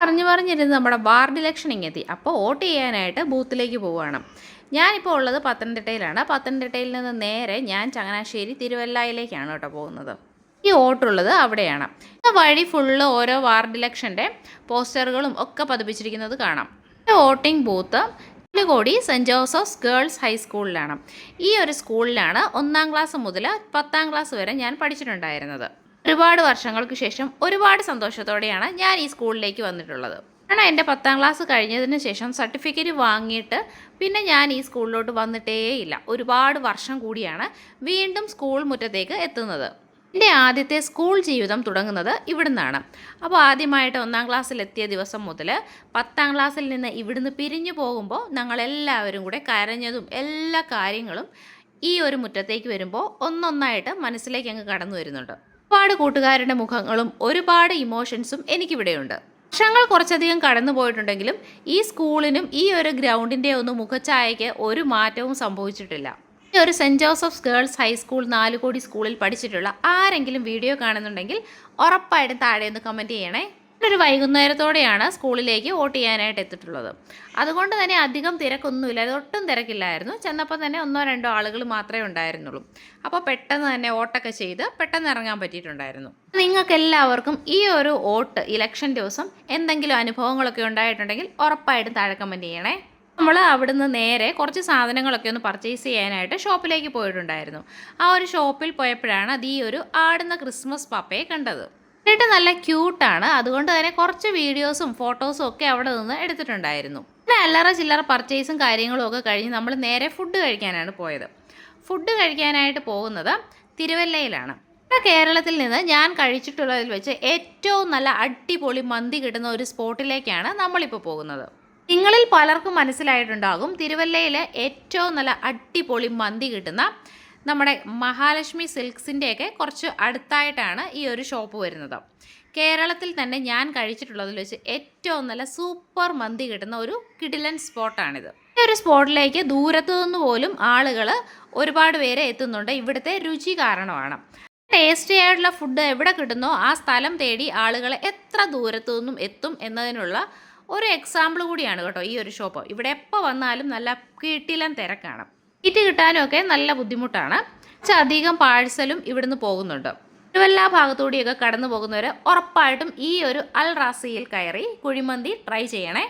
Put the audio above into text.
പറഞ്ഞു പറഞ്ഞിരുന്ന് നമ്മുടെ ward election ഇങ്ങെത്തി. അപ്പോൾ വോട്ട് ചെയ്യാനായിട്ട് ബൂത്തിലേക്ക് പോവുകയാണ് ഞാനിപ്പോൾ ഉള്ളത് പത്തനംതിട്ടയിലാണ്. പത്തനംതിട്ടയിൽ നിന്ന് നേരെ ഞാൻ ചങ്ങനാശ്ശേരി തിരുവല്ലായിലേക്കാണ് കേട്ടോ പോകുന്നത്. ഈ വോട്ടുള്ളത് അവിടെയാണ്. വഴി ഫുള്ള് ഓരോ വാർഡ് ഇലക്ഷന്റെ പോസ്റ്ററുകളും ഒക്കെ പതിപ്പിച്ചിരിക്കുന്നത് കാണാം. വോട്ടിംഗ് ബൂത്ത് കോടി സെന്റ് ജോസഫ്സ് ഗേൾസ് ഹൈസ്കൂളിലാണ് ഈ ഒരു സ്കൂളിലാണ് ഒന്നാം ക്ലാസ് മുതൽ പത്താം ക്ലാസ് വരെ ഞാൻ പഠിച്ചിട്ടുണ്ടായിരുന്നത്. ഒരുപാട് വർഷങ്ങൾക്ക് ശേഷം ഒരുപാട് സന്തോഷത്തോടെയാണ് ഞാൻ ഈ സ്കൂളിലേക്ക് വന്നിട്ടുള്ളത്. കാരണം എന്റെ പത്താം ക്ലാസ് കഴിഞ്ഞതിന് ശേഷം സർട്ടിഫിക്കറ്റ് വാങ്ങിയിട്ട് പിന്നെ ഞാൻ ഈ സ്കൂളിലോട്ട് വന്നിട്ടേയില്ല. ഒരുപാട് വർഷം കൂടിയാണ് വീണ്ടും സ്കൂൾ മുറ്റത്തേക്ക് എത്തുന്നത്. എന്റെ ആദ്യത്തെ സ്കൂൾ ജീവിതം തുടങ്ങുന്നത് ഇവിടുന്നാണ്. അപ്പോൾ ആദ്യമായിട്ട് ഒന്നാം ക്ലാസ്സിലെത്തിയ ദിവസം മുതൽ പത്താം ക്ലാസ്സിൽ നിന്ന് ഇവിടുന്ന് പിരിഞ്ഞു പോകുമ്പോൾ ഞങ്ങളെല്ലാവരും കൂടെ കരഞ്ഞതും എല്ലാ കാര്യങ്ങളും ഈ ഒരു മുറ്റത്തേക്ക് വരുമ്പോൾ ഒന്നൊന്നായിട്ട് മനസ്സിലേക്ക് അങ്ങ് കടന്നു വരുന്നുണ്ട്. ഒരുപാട് കൂട്ടുകാരുടെ മുഖങ്ങളും ഒരുപാട് ഇമോഷൻസും എനിക്കിവിടെയുണ്ട്. വർഷങ്ങൾ കുറച്ചധികം കടന്നു പോയിട്ടുണ്ടെങ്കിലും ഈ സ്കൂളിനും ഈ ഒരു ഗ്രൗണ്ടിന്റെ ഒന്നും മുഖച്ഛായയ്ക്ക് ഒരു മാറ്റവും സംഭവിച്ചിട്ടില്ല. ഈ ഒരു saint Joseph's girls high school Nalukodi സ്കൂളിൽ പഠിച്ചിട്ടുള്ള ആരെങ്കിലും വീഡിയോ കാണുന്നുണ്ടെങ്കിൽ ഉറപ്പായിട്ടും താഴെ ഒന്ന് കമന്റ് ചെയ്യണേ. ഒരു വൈകുന്നേരത്തോടെയാണ് സ്കൂളിലേക്ക് വോട്ട് ചെയ്യാനായിട്ട് എത്തിയിട്ടുള്ളത്. അതുകൊണ്ട് തന്നെ അധികം തിരക്കൊന്നുമില്ല. ഒട്ടും തിരക്കില്ലായിരുന്നു. ചെന്നപ്പോൾ തന്നെ ഒന്നോ രണ്ടോ ആളുകൾ മാത്രമേ ഉണ്ടായിരുന്നുള്ളൂ. അപ്പോൾ പെട്ടെന്ന് തന്നെ വോട്ടൊക്കെ ചെയ്ത് പെട്ടെന്ന് ഇറങ്ങാൻ പറ്റിയിട്ടുണ്ടായിരുന്നു. നിങ്ങൾക്ക് എല്ലാവർക്കും ഈ ഒരു വോട്ട് ഇലക്ഷൻ ദിവസം എന്തെങ്കിലും അനുഭവങ്ങളൊക്കെ ഉണ്ടായിട്ടുണ്ടെങ്കിൽ ഉറപ്പായിട്ടും താഴെ കമന്റ് ചെയ്യണേ. നമ്മൾ അവിടുന്ന് നേരെ കുറച്ച് സാധനങ്ങളൊക്കെ ഒന്ന് പർച്ചേസ് ചെയ്യാനായിട്ട് ഷോപ്പിലേക്ക് പോയിട്ടുണ്ടായിരുന്നു. ആ ഒരു ഷോപ്പിൽ പോയപ്പോഴാണ് അത് ഈ ഒരു ആടുന്ന ക്രിസ്മസ് പപ്പയെ കണ്ടത്. എന്നിട്ട് നല്ല ക്യൂട്ടാണ്. അതുകൊണ്ട് തന്നെ കുറച്ച് വീഡിയോസും ഫോട്ടോസും ഒക്കെ അവിടെ നിന്ന് എടുത്തിട്ടുണ്ടായിരുന്നു. പിന്നെ അല്ലറ ചില്ലറ പർച്ചേസും കാര്യങ്ങളും ഒക്കെ കഴിഞ്ഞ് നമ്മൾ നേരെ ഫുഡ് കഴിക്കാനാണ് പോയത്. ഫുഡ് കഴിക്കാനായിട്ട് പോകുന്നത് തിരുവല്ലയിലാണ്. കേരളത്തിൽ നിന്ന് ഞാൻ കഴിച്ചിട്ടുള്ളതിൽ വെച്ച് ഏറ്റവും നല്ല അടിപൊളി മന്തി കിട്ടുന്ന ഒരു സ്പോട്ടിലേക്കാണ് നമ്മളിപ്പോൾ പോകുന്നത്. നിങ്ങളിൽ പലർക്കും മനസ്സിലായിട്ടുണ്ടാകും തിരുവല്ലയിൽ ഏറ്റവും നല്ല അടിപൊളി മന്തി കിട്ടുന്ന നമ്മുടെ മഹാലക്ഷ്മി സിൽക്സിന്റെയൊക്കെ കുറച്ച് അടുത്തായിട്ടാണ് ഈ ഒരു ഷോപ്പ് വരുന്നത്. കേരളത്തിൽ തന്നെ ഞാൻ കഴിച്ചിട്ടുള്ളതിൽ വെച്ച് ഏറ്റവും നല്ല സൂപ്പർ മന്തി കിട്ടുന്ന ഒരു കിടിലൻ സ്പോട്ടാണിത്. ഈ ഒരു സ്പോട്ടിലേക്ക് ദൂരത്തു നിന്ന് പോലും ആളുകൾ ഒരുപാട് പേരെ എത്തുന്നുണ്ട്. ഇവിടുത്തെ രുചി കാരണമാണ്. ടേസ്റ്റി ആയിട്ടുള്ള ഫുഡ് എവിടെ കിട്ടുന്നോ ആ സ്ഥലം തേടി ആളുകൾ എത്ര ദൂരത്തു നിന്നും എത്തും എന്നതിനുള്ള ഒരു എക്സാമ്പിൾ കൂടിയാണ് കേട്ടോ ഈ ഒരു ഷോപ്പ്. ഇവിടെ എപ്പോൾ വന്നാലും നല്ല കിട്ടിലൻ തിരക്കാണ്. സീറ്റ് കിട്ടാനൊക്കെ നല്ല ബുദ്ധിമുട്ടാണ്. പക്ഷെ അധികം പാഴ്സലും ഇവിടുന്ന് പോകുന്നുണ്ട്. തിരുവല്ല ഭാഗത്തൂടിയൊക്കെ കടന്നു പോകുന്നവർ ഉറപ്പായിട്ടും ഈ ഒരു അൽ റാസിയിൽ കയറി കുഴിമന്തി ട്രൈ ചെയ്യണേ.